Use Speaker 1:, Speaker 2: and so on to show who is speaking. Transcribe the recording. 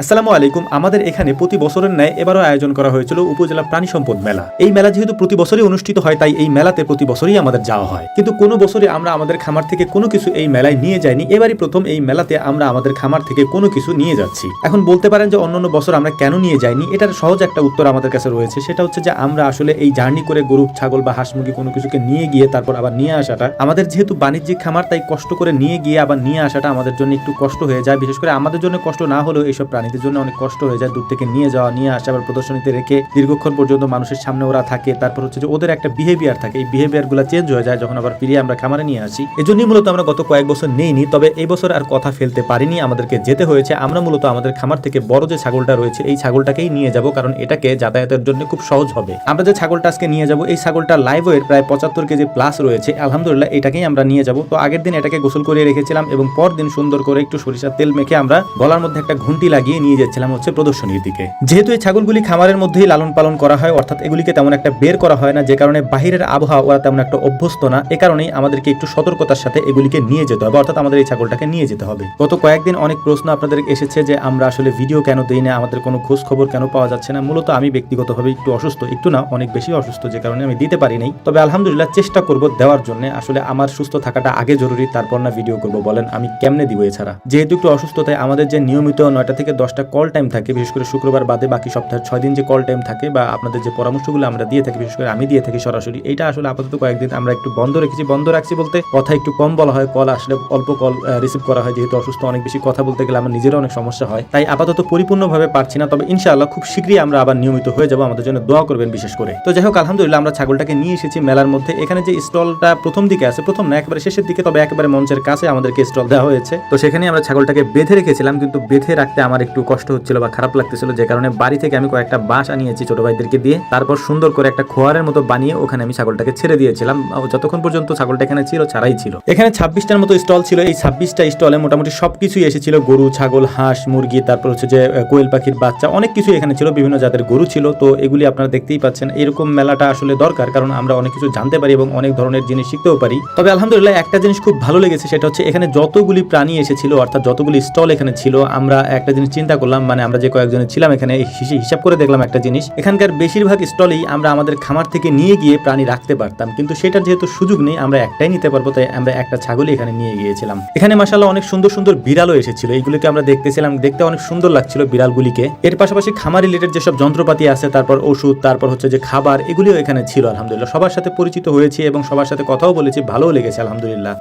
Speaker 1: আসসালামু আলাইকুম। আমাদের এখানে প্রতি বছরের ন্যায় এবারও আয়োজন করা হয়েছিল উপজেলা প্রাণী সম্পদ মেলা। এই মেলা যেহেতু প্রতি বছরই অনুষ্ঠিত হয়, তাই এই মেলাতে প্রতি বছরই আমাদের যাওয়া হয়। কিন্তু কোনো বছরে আমরা আমাদের খামার থেকে কোনো কিছু এই মেলায় নিয়ে যাইনি। এবারই প্রথম এই মেলাতে আমরা আমাদের খামার থেকে কোনো কিছু নিয়ে যাচ্ছি। এখন বলতে পারেন যে অন্যান্য বছর আমরা কেন নিয়ে যাইনি? এটার সহজ একটা উত্তর আমাদের কাছে রয়েছে। সেটা হচ্ছে যে আমরা আসলে এই জার্নি করে গরু, ছাগল বা হাঁস মুরগি কোনো কিছুকে নিয়ে গিয়ে তারপর আবার নিয়ে আসাটা আমাদের যেহেতু বাণিজ্যিক খামার, তাই কষ্ট করে নিয়ে গিয়ে আবার নিয়ে আসাটা আমাদের জন্য একটু কষ্ট হয়ে যায়। বিশেষ করে আমাদের জন্য কষ্ট না হলেও এইসব প্রাণীদের জন্য অনেক কষ্ট হয়ে যায়, দূর থেকে নিয়ে যাওয়া, নিয়ে আসা, আবার প্রদর্শনীতে রেখে দীর্ঘক্ষণ পর্যন্ত মানুষের সামনে ওরা থাকে। তারপর হচ্ছে যে ওদের একটা বিহেভিয়ার থাকে। এই বিহেভিয়ারগুলো চেঞ্জ হয়ে যায় যখন আবার ফিরিয়ে আমরা খামারে নিয়ে আসি। এই জন্যই মূলত আমরা গত কয়েক বছর নেইনি, তবে এই বছর আর কথা ফেলতে পারিনি। আমাদেরকে যেতে হয়েছে। আমরা মূলত আমাদের খামার থেকে বড় যে ছাগলটা রয়েছে, এই ছাগলটাকেই নিয়ে যাব, কারণ এটাকে যাতায়াতের জন্য খুব সহজ হবে। আমরা যে ছাগলটা আজকে নিয়ে যাব, এই ছাগলটা লাইভ ওয়েট প্রায় পঁচাত্তর কেজি প্লাস রয়েছে। আলহামদুলিল্লাহ, এটাকেই আমরা নিয়ে যাব। তো আগের দিন এটাকে গোসল করে রেখেছিলাম এবং পর দিন সুন্দর করে একটু সরিষার তেল মেখে আমরা গলার মধ্যে একটা ঘুঁটি লাগিয়ে নিয়ে যাচ্ছিলাম হচ্ছে প্রদর্শনীর দিকে। যেহেতু এই ছাগলগুলি খামারের মধ্যেই লালন পালন করা হয়, অর্থাৎ এগুলিকে তেমন একটা বের করা হয় না, যে কারণে বাহিরের আবহাওয়া ওরা তেমন একটা অভ্যস্ত না, এ কারণেই আমাদেরকে একটু সতর্কতার সাথে এগুলিকে নিয়ে যেতে হবে, অর্থাৎ আমাদের এই ছাগলটাকে নিয়ে যেতে হবে। গত কয়েকদিন অনেক প্রশ্ন আপনাদের এসেছে যে আমরা আসলে ভিডিও কেন দিই না, আমাদের কোনো খোঁজ খবর কেন পাওয়া যাচ্ছে না, মূলত আমি ব্যক্তিগতভাবে একটু অসুস্থ, একটু না, অনেক বেশি অসুস্থ, যে কারণে আমি দিতে পারি নাই। তবে আলহামদুলিল্লাহ চেষ্টা করব দেওয়ার জন্য, আসলে আমার সুস্থ থাকাটা আগে জরুরি, তারপর না ভিডিও করব, বলেন আমি কেমনে দিব এছাড়া। যেহেতু একটু অসুস্থতায় আমাদের যে নিয়মিত নয়টা থেকে দশটা কল টাইম থাকে, বিশেষ করে শুক্রবার বাদে বাকি সপ্তাহের ছয় দিন যে কল টাইম থাকে বা আপনাদের যে পরামর্শগুলো আমরা দিয়ে থাকি, বিশেষ করে আমি দিয়ে থাকি সরাসরি এটা আসলে আপাতত কয়েকদিন আমরা একটু বন্ধ রেখেছি। বন্ধ রাখছি বলতে কথা একটু কম বলা হয় কল আসলে অল্প কল রিসিভ করা হয়, যেহেতু অসুস্থ, অনেক বেশি কথা বলতে গেলে আমার নিজেরও অনেক সমস্যা হয়। তাই আপাতত পরিপূর্ণভাবে পারছি না, তবে ইনশাআল্লাহ খুব শীঘ্রই আমরা আবার নিয়মিত হয়ে যাব, আমাদের জন্য দোয়া করবেন বিশেষ করে। তো যাই হোক, আলহামদুলিল্লাহ আমরা ছাগলটাকে নিয়ে এসেছি মেলার মধ্যে। এখানে যে স্টলটা প্রথম দিকে আছে, প্রথম না, একেবারে শেষের দিকে, তবে একেবারে মঞ্চের কাছে আমাদেরকে স্টল দেওয়া হয়েছে। তো সেখানে আমরা ছাগলটাকে বেঁধে রেখেছিলাম, কিন্তু বেঁধে রাখতে আমার একটু কষ্ট হচ্ছিল বা খারাপ লাগতেছিল, যে কারণে বাড়ি থেকে আমি কয়েকটা বাঁশ আনিয়েছি ছোট ভাইদেরকে দিয়ে। তারপর সুন্দর করে একটা খোয়ারের মতো বানিয়ে ওখানে আমি ছাগলটাকে ছেড়ে দিয়েছিলাম। যতক্ষণ পর্যন্ত ছাগলটা এখানে ছিল, ছাড়াই ছিল। এখানে ছাব্বিশটার মতো স্টল ছিল। এই ছাব্বিশটা স্টলে মোটামুটি সবকিছুই এসেছিল। গরু, ছাগল, হাঁস, মুরগি, তারপর হচ্ছে যে কোয়েল পাখির বাচ্চা, অনেক কিছু এখানে ছিল। বিভিন্ন জাতের গরু ছিল। তো এগুলি আপনারা দেখতেই পাচ্ছেন। এরকম মেলাটা আসলে দরকার, কারণ আমরা অনেক কিছু জানতে পারি এবং অনেক ধরনের জিনিস শিখতেও পারি। তবে আলহামদুলিল্লাহ একটা জিনিস খুব ভালো লেগেছে, সেটা হচ্ছে এখানে যতগুলি প্রাণী এসেছিল, অর্থাৎ যতগুলি স্টল এখানে ছিল, আমরা একটা জিনিস চিন্তা করলাম মানে আমরা যে কয়েকজনে ছিলাম এখানে হিসাব করে দেখলাম একটা জিনিস। এখানকার বেশিরভাগ স্টলেই আমরা আমাদের খামার থেকে নিয়ে গিয়ে প্রাণী রাখতে পারতাম, কিন্তু সেটার যেহেতু সুযোগ নেই, আমরা একটাই নিতে পারব, তাই আমরা একটা ছাগলই এখানে নিয়ে গিয়েছিলাম। এখানে মাসাল্লাহ অনেক সুন্দর সুন্দর বিড়ালও এসেছিল, এইগুলিকে আমরা দেখতেছিলাম, দেখতে অনেক সুন্দর লাগছিল বিড়ালগুলিকে। এর পাশাপাশি খামার রিলেটেড যেসব যন্ত্রপাতি আছে, তারপর ওষুধ, তারপর হচ্ছে যে খাবার, এগুলিও এখানে ছিল, আলহামদুলিল্লাহ। সবার সাথে পরিচিত হয়েছি এবং সবার সাথে কথাও বলেছি, ভালোও লেগেছে, আলহামদুলিল্লাহ।